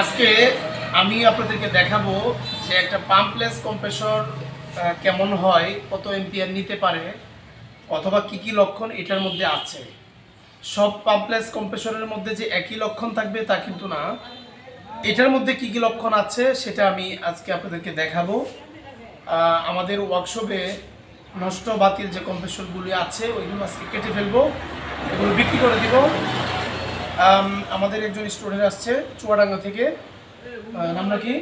আজকে আমি আপনাদেরকে দেখাবো যে একটা পাম্পলেস কম্প্রেসর কেমন হয়, কত এম্পিয়ার নিতে পারে, অথবা কি কি লক্ষণ এটার মধ্যে আছে। সব পাম্পলেস কম্প্রেসরের মধ্যে যে একই লক্ষণ থাকবে তা কিন্তু না। এটার মধ্যে কি কি লক্ষণ আছে সেটা আমি আজকে আপনাদেরকে দেখাবো। আমাদের ওয়ার্কশপে নষ্ট বাতিল যে কম্প্রেসরগুলি আছে, ওইগুলো আজকে কেটে ফেলব এগুলো বিক্রি করে দিব। আমাদের একজন স্টুডেন্ট আসছে চুয়াডাঙ্গা থেকে। আহ, নামটা কি?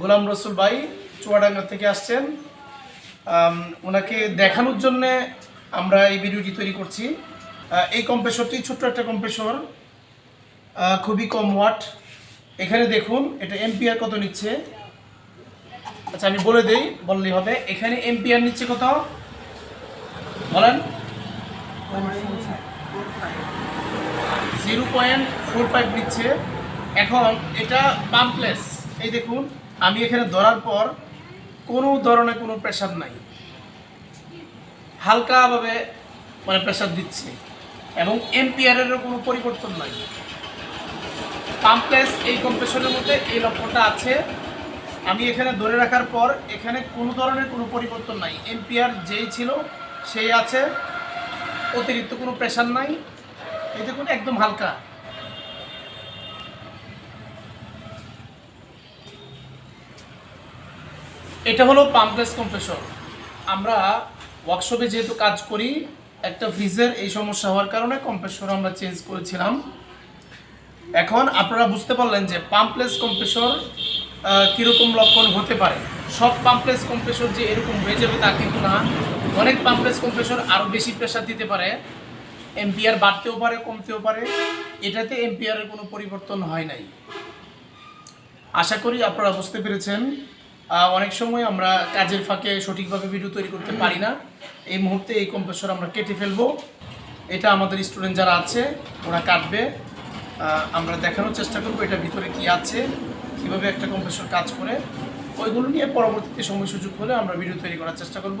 গোলাম রসুল ভাই চুয়াডাঙ্গা থেকে আসছেন। ওনাকে দেখানোর জন্য আমরা এই ভিডিওটি তৈরি করছি। এই কম্প্রেসরটি ছোট্ট একটা কম্প্রেসর খুবই কম ওয়াট। এখানে দেখুন এটা এম্পিয়ার কত নিচ্ছে? আচ্ছা আমি বলে দেই বললেই হবে। এখানে এম্পিয়ার নিচ্ছে কত? বলেন। জিরো পয়েন্ট ফোর ফাইভ নিচ্ছে এখন এটা পাম্পলেস। এই দেখুন, আমি এখানে ধরার পর কোনো ধরনের কোনো প্রেশার নাই। হালকাভাবে মানে প্রেশার দিচ্ছে এবং এম্পিয়ারেরও কোনো পরিবর্তন নাই। পাম্পলেস এই কম্প্রেসরের মধ্যে এই লক্ষ্যটা আছে। আমি এখানে ধরে রাখার পর এখানে কোনো ধরনের কোনো পরিবর্তন নাই। এম্পিয়ার যেই ছিল, সেই আছে। অতিরিক্ত কোনো প্রেশার নাই। এই দেখুন, একদম হালকা। এটা হলো পাম্পলেস কম্প্রেসর আমরা ওয়ার্কশপে যেহেতু কাজ করি, একটা ফ্রিজের এই সমস্যা হওয়ার কারণে কম্প্রেসর আমরা চেঞ্জ করেছিলাম। এখন আপনারা বুঝতে পারলেন যে পাম্পলেস কম্প্রেসর কীরকম লক্ষণ হতে পারে। সব পাম্পলেস কম্প্রেসর যে এরকম হয়ে যাবে তা কিন্তু না। অনেক পাম্পলেস কম্প্রেসর আরও বেশি প্রেশার দিতে পারে। এম্পিয়ার বাড়তেও পারে, কমতেও পারে। এটাতে এম্পিয়ারের কোনো পরিবর্তন হয় নাই। আশা করি আপনারা বুঝতে পেরেছেন। অনেক সময় আমরা কাজের ফাঁকে সঠিকভাবে ভিডিও তৈরি করতে পারি না। এই মুহূর্তে এই কম্প্রেসর আমরা কেটে ফেলব। এটা আমাদের স্টুডেন্ট যারা আছে, ওরা কাটবে। আমরা দেখানোর চেষ্টা করব এটা ভিতরে কি আছে, কীভাবে একটা কম্প্রেসর কাজ করে। ওইগুলো নিয়ে পরবর্তীতে সময় সুযোগ হলে আমরা ভিডিও তৈরি করার চেষ্টা করব।